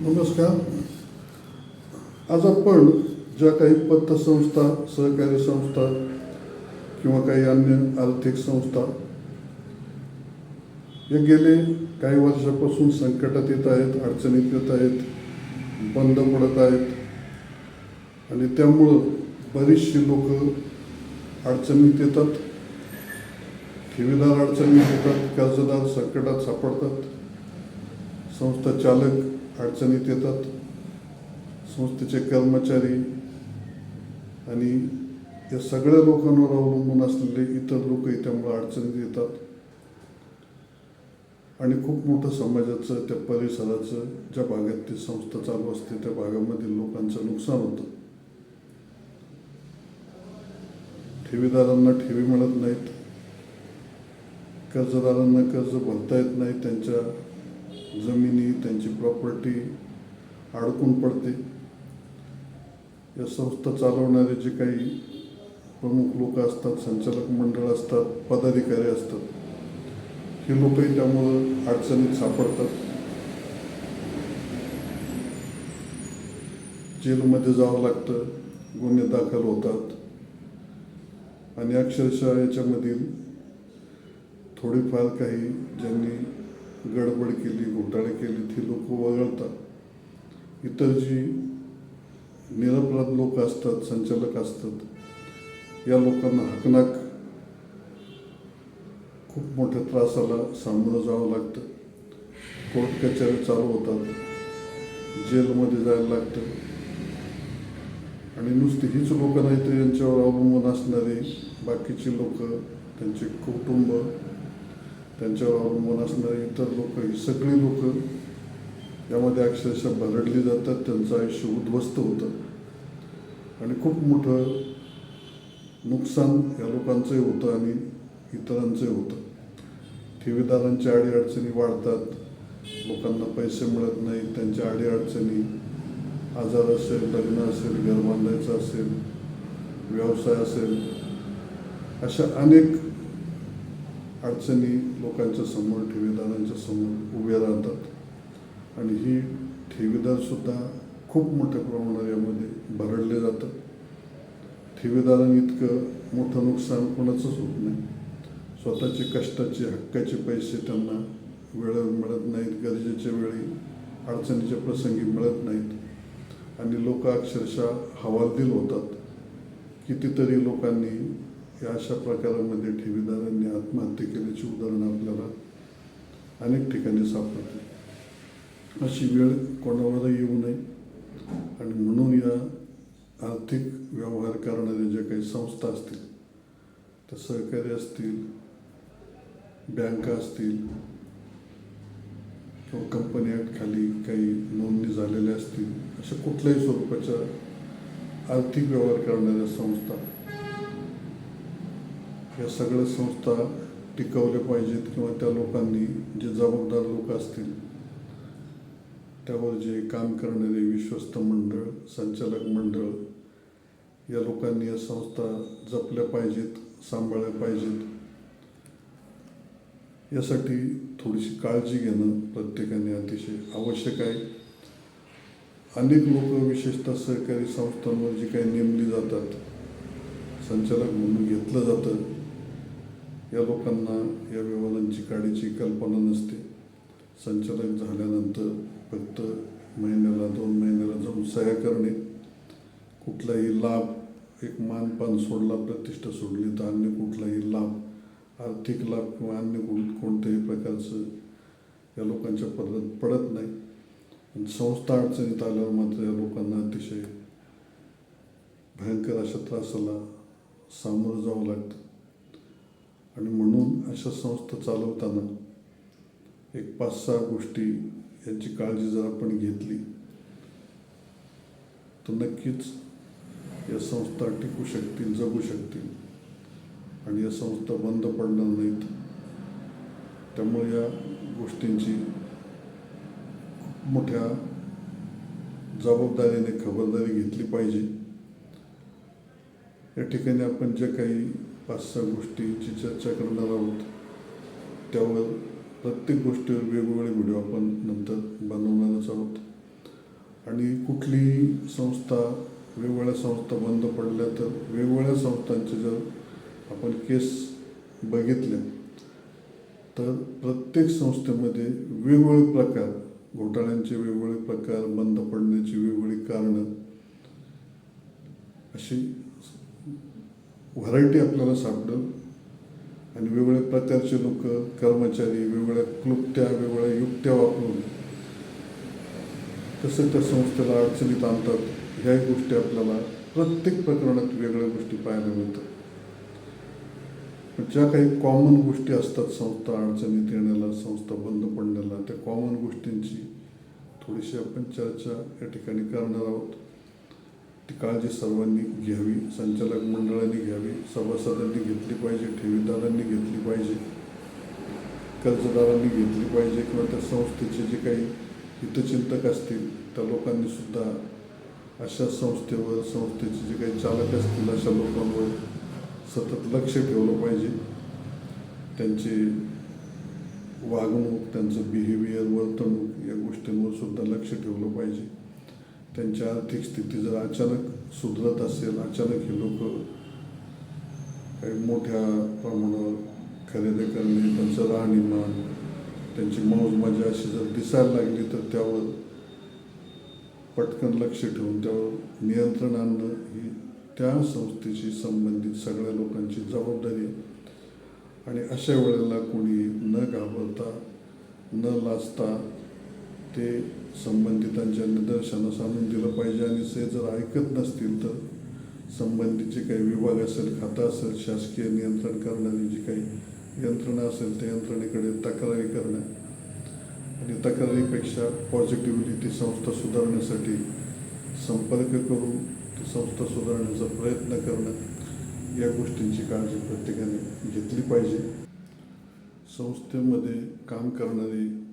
नमस्कार. आज आपण ज्या काही पतसंस्था सहकारी संस्था किंवा काही अन्य आर्थिक संस्था या गेले काही वर्षापासून संकटात येत आहेत अडचणीत येत आहेत बंद पडत आहेत. आणि त्यामुळं बरीचशी लोक अडचणीत येतात. ठेवीदार अडचणीत येतात कर्जदार संकटात सापडतात. संस्था चालक अडचणीत येतात. संस्थेचे कर्मचारी आणि या सगळ्या लोकांवर अवलंबून असलेले इतर लोकही त्यामुळे अडचणीत येतात. आणि खूप मोठं समाजाचं त्या परिसराचं ज्या भागात ती संस्था चालू असते त्या भागामधील लोकांचं नुकसान होतं. ठेवीदारांना ठेवी मिळत नाहीत. कर्जदारांना कर्ज भरता येत नाही. त्यांच्या जमिनी त्यांची प्रॉपर्टी अडकून पडते. या संस्था चालवणारे जे काही प्रमुख लोक असतात संचालक मंडळ असतात पदाधिकारी असतात हे लोकही त्यामुळं अडचणीत सापडतात. जेलमध्ये जावं लागतं गुन्हे दाखल होतात. आणि अक्षरशः याच्यामधील थोडीफार काही ज्यांनी गडबड केली घोटाळे केली ती लोक वगळतात इतर जी निरपराध लोक असतात संचालक असतात या लोकांना हकनाक खूप मोठ्या त्रासाला सामोरं जावं लागतं. कोर्ट कचेऱ्या चालू होतात जेलमध्ये जायला लागतं. आणि नुसती हीच लोक नाही तर यांच्यावर अवलंबून असणारे बाकीची लोक त्यांचे कुटुंब त्यांच्यावर अवलंबून असणारे इतर लोक ही सगळी लोक यामध्ये अक्षरशः भरडली जातात त्यांचं आयुष्य उद्ध्वस्त होतं. आणि खूप मोठं नुकसान या लोकांचंही होतं आणि इतरांचंही होतं. ठेवीदारांच्या अडीअडचणी वाढतात लोकांना पैसे मिळत नाही त्यांच्या अडीअडचणी आजार असेल लग्न असेल घर बांधायचं असेल व्यवसाय असेल अशा अनेक अडचणी लोकांच्या समोर ठेवीदारांच्या समोर उभ्या राहतात. आणि ही ठेवीदारसुद्धा खूप मोठ्या प्रमाणात यामध्ये भरडले जातात. ठेवीदारांनी इतकं मोठं नुकसान कोणाचंच होत नाही. स्वतःचे कष्टाचे हक्काचे पैसे त्यांना वेळेवर मिळत नाहीत गरजेच्या वेळी अडचणीच्या प्रसंगी मिळत नाहीत. आणि लोक अक्षरशः हवालदिल होतात. कितीतरी लोकांनी या अशा प्रकारामध्ये ठेवीदारांनी आत्महत्या केल्याची उदाहरणं आपल्याला अनेक ठिकाणी सापडते अशी वेळ कोणावरही येऊ नये. आणि म्हणून या आर्थिक व्यवहार करणाऱ्या ज्या काही संस्था असतील त्या सहकारी असतील बँका असतील किंवा कंपनी खाली काही नोंदणी झालेल्या असतील अशा कुठल्याही स्वरूपाच्या आर्थिक व्यवहार करणाऱ्या संस्था या सगळ्या संस्था टिकवल्या पाहिजेत किंवा त्या लोकांनी जे जबाबदार लोक असतील त्यावर जे काम करणारे विश्वस्त मंडळ संचालक मंडळ या लोकांनी या संस्था जपल्या पाहिजेत सांभाळल्या पाहिजेत. यासाठी थोडीशी काळजी घेणं प्रत्येकाने अतिशय आवश्यक आहे. अनेक लोक विशेषतः सहकारी संस्थांवर जी काही नेमली जातात संचालक म्हणून घेतलं जातं या लोकांना या व्यवहारांची काडीची कल्पना नसते. संचालक झाल्यानंतर फक्त महिन्याला दोन महिन्याला जाऊन सह्या करणे. कुठलाही लाभ एक मानपान सोडला प्रतिष्ठा सोडली तर अन्य कुठलाही लाभ आर्थिक लाभ किंवा अन्य कोणत्याही प्रकारचं या लोकांच्या पद्धत पडत नाही. संस्था अडचणीत आल्यावर मात्र या लोकांना अतिशय भयंकर अशा त्रासाला सामोरं जावं लागतं. आणि म्हणून अशा संस्था चालवताना एक पाच सहा गोष्टी यांची काळजी जर आपण घेतली तर नक्कीच या संस्था टिकू शकतील जगू शकतील. आणि या संस्था बंद पडणार नाहीत. त्यामुळे या गोष्टींची खूप मोठ्या जबाबदारीने खबरदारी घेतली पाहिजे. या ठिकाणी आपण ज्या काही पाच सहा गोष्टींची चर्चा करणार आहोत. त्यावर प्रत्येक गोष्टीवर वेगवेगळे व्हिडिओ आपण नंतर बनवणारच आहोत. आणि कुठलीही संस्था वेगवेगळ्या संस्था बंद पडल्या तर वेगवेगळ्या संस्थांचे जर आपण केस बघितल्या तर प्रत्येक संस्थेमध्ये वेगवेगळे प्रकार घोटाळ्यांचे वेगवेगळे प्रकार बंद पडण्याची वेगवेगळी कारणं अशी व्हरायटी आपल्याला सापडेल. आणि वेगवेगळ्या प्रकारचे लोक कर्मचारी वेगवेगळ्या क्लुप्त्या वेगवेगळ्या युक्त्या वापरून कसं त्या संस्थेला अडचणीत आणतात. ह्या गोष्टी आपल्याला प्रत्येक प्रकरणात वेगळ्या गोष्टी पाहायला मिळतात. पण ज्या काही कॉमन गोष्टी असतात संस्था अडचणीत येण्याला संस्था बंद पडण्याला त्या कॉमन गोष्टींची थोडीशी आपण चर्चा या ठिकाणी करणार आहोत. ती काळजी सर्वांनी घ्यावी संचालक मंडळाने घ्यावी सभासदांनी घेतली पाहिजे ठेवीदारांनी घेतली पाहिजे कर्जदारांनी घेतली पाहिजे किंवा त्या संस्थेचे जे काही हितचिंतक असतील त्या लोकांनी सुद्धा अशा संस्थेवर संस्थेचे जे काही चालक असतील अशा लोकांवर सतत लक्ष ठेवलं पाहिजे. त्यांचे वागणूक त्यांचं बिहेवियर वर्तणूक या गोष्टींवर सुद्धा लक्ष ठेवलं पाहिजे. त्यांच्या आर्थिक स्थिती जर अचानक सुधरत असेल अचानक हे लोक काही मोठ्या प्रमाणावर खरेदी करणे त्यांचं राहणीमान त्यांची मौज मजा अशी जर दिसायला लागली तर त्यावर पटकन लक्ष ठेवून त्यावर नियंत्रण आणणं ही त्या संस्थेशी संबंधित सगळ्या लोकांची जबाबदारी आहे. आणि अशा वेळेला कोणी न घाबरता न लाजता ते संबंधितांच्या निदर्शनास आणून दिलं पाहिजे आणि ते जर ऐकत नसतील तर संबंधित जे काही विभाग असेल खातं असेल शासकीय नियंत्रण करणारी जी काही यंत्रणा असेल त्या यंत्रणेकडे तक्रारी करणे. आणि तक्रारीपेक्षा पॉझिटिव्हली ती संस्था सुधारण्यासाठी संपर्क करून ती संस्था सुधारण्याचा प्रयत्न करणं या गोष्टींची काळजी प्रत्येकाने घेतली पाहिजे. संस्थेमध्ये काम करणारी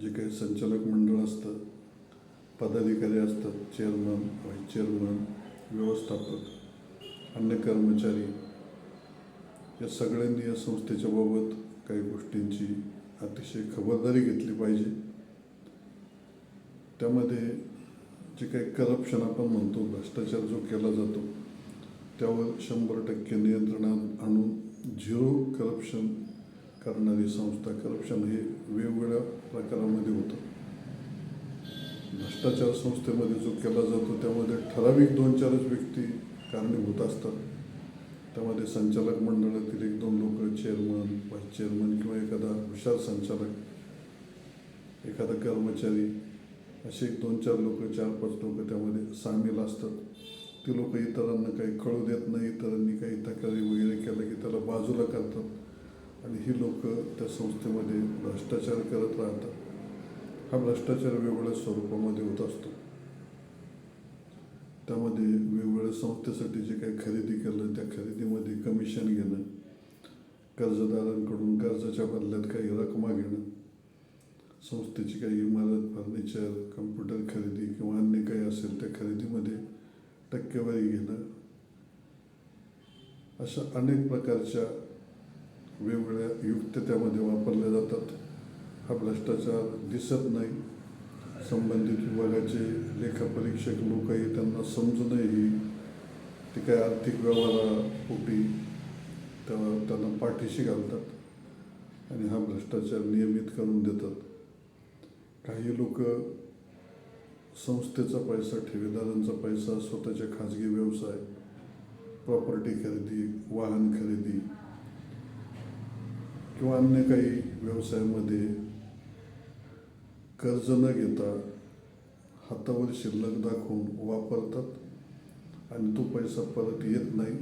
जे काही संचालक मंडळ असतं पदाधिकारी असतात चेअरमन व्हाईस चेअरमन व्यवस्थापक अन्य कर्मचारी या सगळ्यांनी या संस्थेच्या बाबत काही गोष्टींची अतिशय खबरदारी घेतली पाहिजे. त्यामध्ये जे काही करप्शन आपण म्हणतो भ्रष्टाचार जो केला जातो त्यावर शंभर टक्के नियंत्रणात आणून झिरो करप्शन करणारी संस्था करप्शन हे वेगवेगळ्या प्रकारामध्ये होतं. भ्रष्टाचार संस्थेमध्ये जो केला जातो त्यामध्ये ठराविक दोन चारच व्यक्ती कारणीभूत असतात. त्यामध्ये संचालक मंडळातील एक दोन लोक चेअरमन व्हाईस चेअरमन किंवा एखादा हुशार संचालक एखादा कर्मचारी असे एक दोन चार लोक चार पाच लोक त्यामध्ये सामील असतात. ती लोक इतरांना काही कळू देत नाही इतरांनी काही तक्रारी वगैरे केलं की त्याला बाजूला करतात. आणि ही लोक त्या संस्थेमध्ये भ्रष्टाचार करत राहतात. हा भ्रष्टाचार वेगवेगळ्या स्वरूपामध्ये होत असतो. त्यामध्ये वेगवेगळ्या संस्थेसाठी जे काही खरेदी केलं त्या खरेदीमध्ये कमिशन घेणं कर्जदारांकडून कर्जाच्या बदल्यात काही रकमा घेणं संस्थेची काही इमारत फर्निचर कम्प्युटर खरेदी किंवा अन्य काही असेल त्या खरेदीमध्ये टक्केवारी घेणं अशा अनेक प्रकारच्या वेगवेगळ्या युक्त्या त्यामध्ये वापरल्या जातात. हा भ्रष्टाचार दिसत नाही. संबंधित विभागाचे लेखापरीक्षक लोकही त्यांना समजूनही ते काय आर्थिक व्यवहारापोटी त्या त्यांना पाठीशी घालतात आणि हा भ्रष्टाचार नियमित करून देतात. काही लोक संस्थेचा पैसा ठेवीदारांचा पैसा स्वतःच्या खाजगी व्यवसाय प्रॉपर्टी खरेदी वाहन खरेदी किंवा अन्य काही व्यवसायामध्ये कर्ज न घेता हातावर शिल्लक दाखवून वापरतात आणि तो पैसा परत येत नाही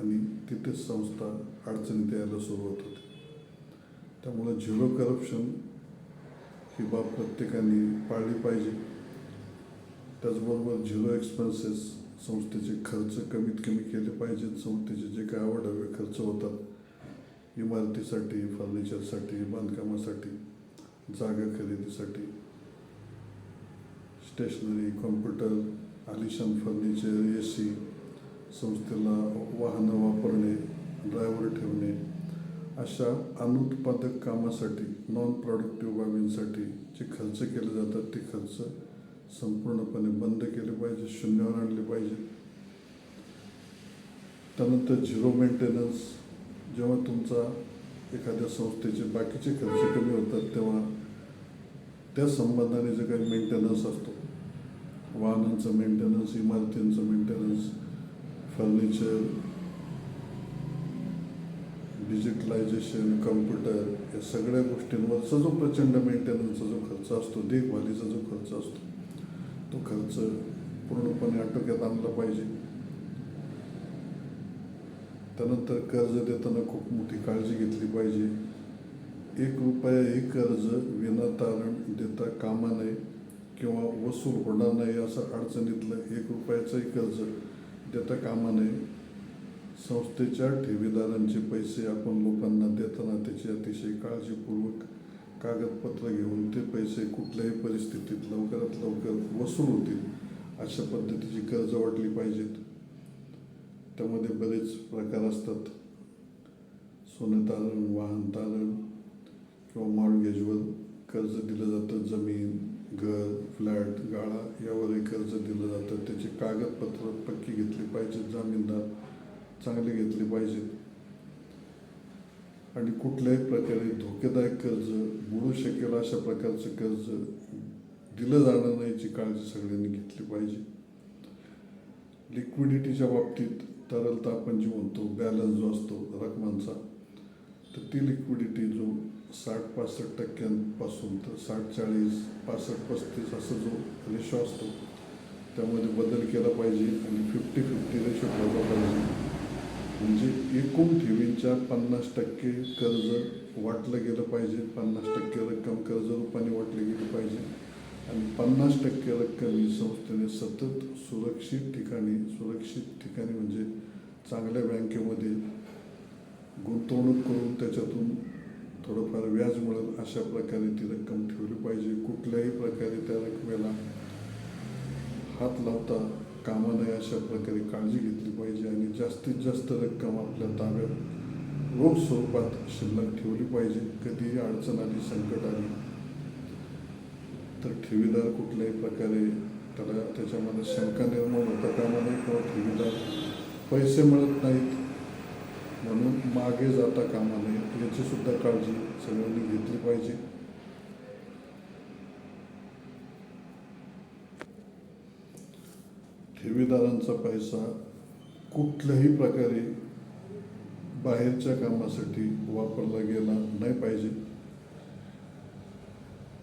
आणि तिथेच संस्था अडचणीत यायला सुरुवात होते. त्यामुळं झिरो करप्शन ही बाब प्रत्येकाने पाळली पाहिजे. त्याचबरोबर झिरो एक्सपेन्सेस संस्थेचे खर्च कमीत कमी केले पाहिजेत. संस्थेचे जे काय आवडावे खर्च होतात. इमारतीसाठी फर्निचरसाठी बांधकामासाठी जागा खरेदीसाठी. स्टेशनरी कॉम्प्युटर आलिशान फर्निचर ए सी संस्थेला वाहनं वापरणे ड्रायव्हर ठेवणे अशा अनुत्पादक कामासाठी नॉन प्रॉडक्टिव्ह बाबींसाठी जे खर्च केले जातात ते खर्च संपूर्णपणे बंद केले पाहिजे शून्यावर आणले पाहिजे त्यानंतर झिरो मेंटेनन्स जेव्हा तुमचा एखाद्या संस्थेचे बाकीचे खर्च कमी होतात तेव्हा त्या संबंधाने जे काही मेंटेनन्स असतो वाहनांचं मेंटेनन्स इमारतींचं मेंटेनन्स फर्निचर डिजिटलायझेशन कम्प्युटर या सगळ्या गोष्टींवरचा जो प्रचंड मेंटेनन्सचा जो खर्च असतो देखभालीचा जो खर्च असतो तो खर्च पूर्णपणे आटोक्यात आणला पाहिजे. त्यानंतर कर्ज देताना खूप मोठी काळजी घेतली पाहिजे. एक रुपया ही कर्ज विनातारण देता कामा नये किंवा वसूल होणार नाही असं अडचणीतलं एक रुपयाचंही कर्ज देता कामा नये. संस्थेच्या ठेवीदारांचे पैसे आपण लोकांना देताना त्याची अतिशय काळजीपूर्वक कागदपत्र घेऊन ते पैसे कुठल्याही परिस्थितीत लवकरात लवकर वसूल होतील अशा पद्धतीची कर्ज वाटली पाहिजेत. त्यामध्ये बरेच प्रकार असतात. सोनं तारण वाहन तारण किंवा मॉर्गेजवर कर्ज दिलं जातं. जमीन घर फ्लॅट गाळा यावरही कर्ज दिलं जातं. त्याची कागदपत्र पक्की घेतली पाहिजेत. जामीनदार चांगले घेतले पाहिजेत. आणि कुठल्याही प्रकारे धोकेदायक कर्ज बुडू शकेल अशा प्रकारचं कर्ज दिलं जाणार नाही याची काळजी सगळ्यांनी घेतली पाहिजे. लिक्विडिटीच्या बाबतीत तरलता आपण जी म्हणतो बॅलन्स जो असतो रकमांचा तर ती लिक्विडिटी जो साठ पासष्ट टक्क्यांपासून तर साठ चाळीस पासष्ट पस्तीस असा जो रेशो असतो त्यामध्ये बदल केला पाहिजे आणि फिफ्टी फिफ्टी रेशो ठेवला पाहिजे. म्हणजे एकूण ठेवींच्या पन्नास टक्के कर्ज वाटलं गेलं पाहिजे पन्नास टक्के रक्कम कर्ज रूपाने वाटली गेली पाहिजे. आणि पन्नास टक्के रक्कम ही संस्थेने सतत सुरक्षित ठिकाणी सुरक्षित ठिकाणी म्हणजे चांगल्या बँकेमध्ये गुंतवणूक करून त्याच्यातून थोडंफार व्याज मिळेल अशा प्रकारे ती रक्कम ठेवली पाहिजे. कुठल्याही प्रकारे त्या रकमेला हात लावता कामा नये अशा प्रकारे काळजी घेतली पाहिजे आणि जास्तीत जास्त रक्कम आपल्या ताब्यात रोख स्वरूपात शिल्लक ठेवली पाहिजे. कधीही अडचण आली संकट आली तर ठेवीदार कुठल्याही प्रकारे त्याला त्याच्यामध्ये शंका निर्माण होता कामाने किंवा ठेवीदार पैसे मिळत नाहीत. म्हणून मागे जाता कामा नये याची सुद्धा काळजी सगळ्यांनी घेतली पाहिजे. ठेवीदारांचा पैसा कुठल्याही प्रकारे बाहेरच्या कामासाठी वापरला गेला नाही पाहिजे.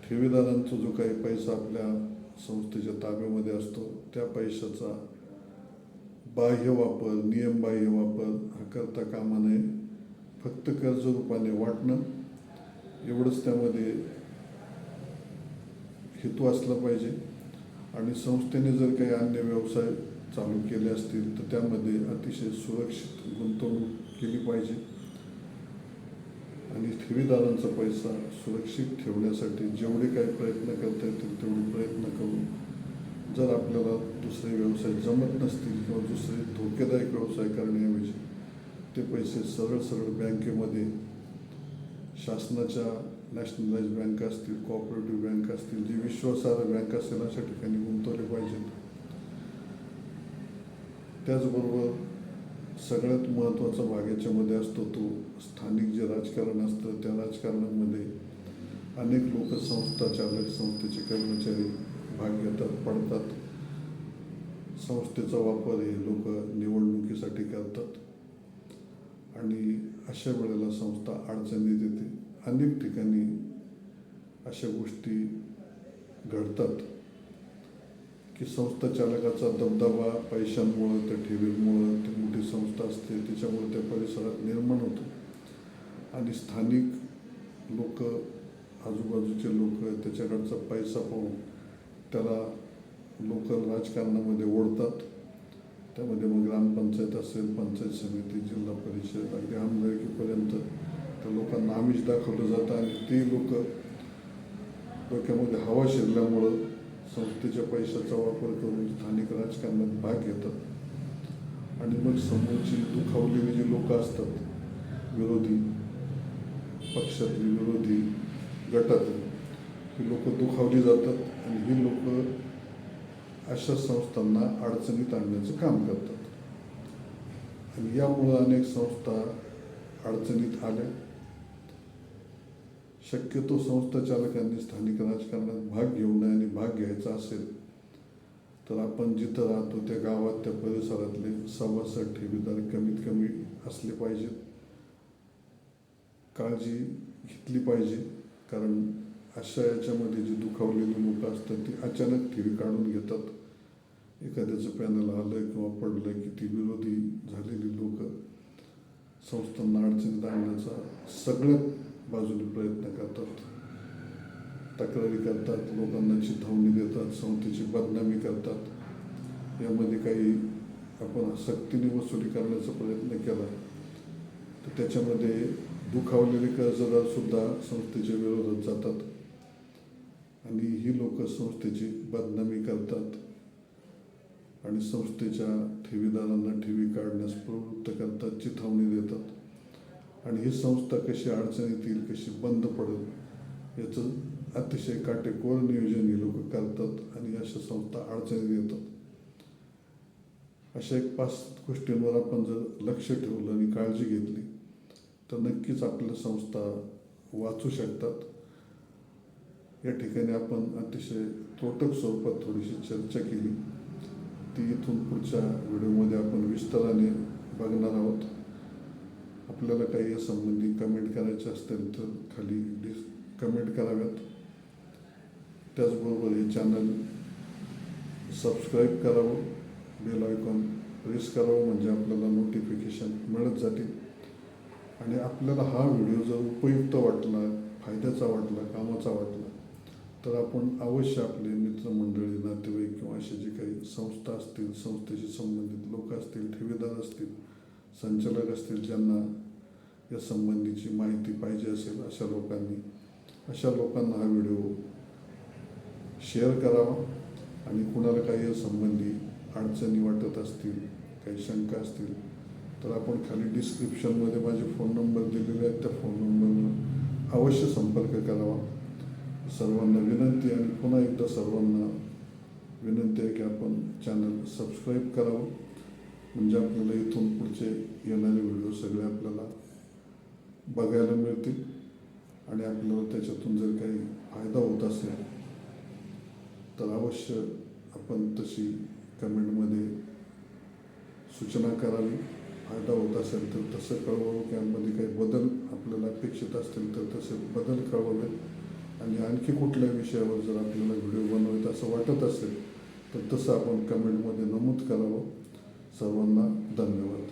ठेवीदारांचा जो काही पैसा आपल्या संस्थेच्या ताब्यामध्ये असतो त्या पैशाचा बाह्य वापर नियमबाह्य वापर हा करता कामा नये. फक्त कर्ज रूपाने वाटणं एवढंच त्यामध्ये हेतू असला पाहिजे. आणि संस्थेने जर काही अन्य व्यवसाय चालू केले असतील तर त्यामध्ये अतिशय सुरक्षित गुंतवणूक केली पाहिजे. आणि ठेवीदारांचा पैसा सुरक्षित ठेवण्यासाठी जेवढे काही प्रयत्न करता येतील तेवढे प्रयत्न करून जर आपल्याला दुसरे व्यवसाय जमत नसतील किंवा दुसरे धोकेदायक व्यवसाय करण्याऐवजी ते पैसे सरळ सरळ बँकेमध्ये शासनाच्या नॅशनलाइज बँक असतील कोऑपरेटिव्ह बँक असतील जी विश्वासार्ह बँक असेल अशा ठिकाणी गुंतवले पाहिजेत. त्याचबरोबर सगळ्यात महत्त्वाचा भाग याच्यामध्ये असतो तो स्थानिक जे राजकारण असतं त्या राजकारणामध्ये अनेक लोक संस्था चालक संस्थेचे कर्मचारी भाग घेतात पडतात. संस्थेचा वापर हे लोक निवडणुकीसाठी करतात. आणि अशा वेळेला संस्था अडचणीत येते. अनेक ठिकाणी अशा गोष्टी घडतात. की संस्था चालकाचा दबदबा पैशांमुळं त्या ठेवींमुळं ती मोठी संस्था असते त्याच्यामुळे त्या परिसरात निर्माण होतो. आणि स्थानिक लोक आजूबाजूचे लोक त्याच्याकडचा पैसा पाहून त्याला लोकल राजकारणामध्ये ओढतात. त्यामध्ये मग ग्रामपंचायत असेल पंचायत समिती जिल्हा परिषद अगदी आमदारकीपर्यंत त्या लोकांना आमिष दाखवलं जातं. आणि ते लोक डोक्यामध्ये हवा शिरल्यामुळं संस्थेच्या पैशाचा वापर करून म्हणजे स्थानिक राजकारणात भाग घेतात. आणि मग समोरची दुखावलेली जी लोक असतात विरोधी पक्षातली विरोधी गटातली ही लोक दुखावली जातात आणि ही लोक अशा संस्थांना अडचणीत आणण्याचं काम करतात. आणि यामुळं अनेक संस्था अडचणीत आल्या. शक्यतो संस्था चालकांनी स्थानिक राजकारणात भाग घेऊ नये आणि भाग घ्यायचा असेल तर आपण जिथं राहतो त्या गावात त्या परिसरातले सभासद ठेवीदार कमीत कमी असले पाहिजेत. काळजी घेतली पाहिजे कारण अशा याच्यामध्ये जी दुखावलेली लोकं असतात ती अचानक ठेवी काढून घेतात. एखाद्याचं पॅनल आलं किंवा पडलं की ती विरोधी झालेली लोक संस्थांना अडचणीत आणण्याचा सगळ्यात बाजूने प्रयत्न करतात. तक्रारी करतात लोकांना चिथावणी देतात संस्थेची बदनामी करतात. यामध्ये काही आपण सक्तीने वसुली करण्याचा प्रयत्न केला. तर त्याच्यामध्ये दुखावलेले कर्जदारसुद्धा संस्थेच्या विरोधात जातात. आणि ही लोक संस्थेची बदनामी करतात. आणि संस्थेच्या ठेवीदारांना ठेवी काढण्यास प्रवृत्त करतात चिथावणी देतात. आणि ही संस्था कशी अडचणीत येईल कशी बंद पडेल याचं अतिशय काटेकोर नियोजन हे लोक करतात आणि अशा संस्था अडचणीत येतात. अशा एक पाच गोष्टींवर आपण जर लक्ष ठेवलं आणि काळजी घेतली तर नक्कीच आपल्या संस्था वाचू शकतात. या ठिकाणी आपण अतिशय त्रोटक स्वरूपात थोडीशी चर्चा केली. ती इथून पुढच्या व्हिडिओमध्ये आपण विस्ताराने बघणार आहोत. आपल्याला काही या संबंधी कमेंट करायचे असतील तर खाली डिस कमेंट कराव्यात. त्याचबरोबर हे चॅनल सबस्क्राईब करावं. बेल आयकॉन प्रेस करावं म्हणजे आपल्याला नोटिफिकेशन मिळत जातील आणि आपल्याला हा व्हिडिओ जर उपयुक्त वाटला फायद्याचा वाटला कामाचा वाटला तर आपण अवश्य आपले मित्रमंडळी नातेवाईक किंवा असे जे काही संस्था असतील संस्थेशी संबंधित लोक असतील ठेवीदार असतील संचालक असतील ज्यांना या संबंधीची माहिती पाहिजे असेल अशा लोकांनी अशा लोकांना हा व्हिडिओ शेअर करावा आणि कुणाला काही या संबंधी अडचणी वाटत असतील काही शंका असतील तर आपण खाली डिस्क्रिप्शनमध्ये माझे फोन नंबर दिलेले आहेत. त्या फोन नंबरवर अवश्य संपर्क करावा. सर्वांना विनंती आणि पुन्हा एकदा सर्वांना विनंती आहे की आपण चॅनल सबस्क्राईब करावं. म्हणजे आपल्याला इथून पुढचे येणारे व्हिडिओ सगळे आपल्याला बघायला मिळतील. आणि आपल्याला त्याच्यातून जर काही फायदा होत असेल तर अवश्य आपण तशी कमेंटमध्ये सूचना करावी. फायदा होत असेल तर तसं कळवावं. की काही बदल आपल्याला अपेक्षित असतील तर तसे बदल कळवावे आणि आणखी कुठल्या विषयावर जर आपल्याला व्हिडिओ बनवायचा असं वाटत असेल तर तसं आपण कमेंटमध्ये नमूद करावं. सर्वांना धन्यवाद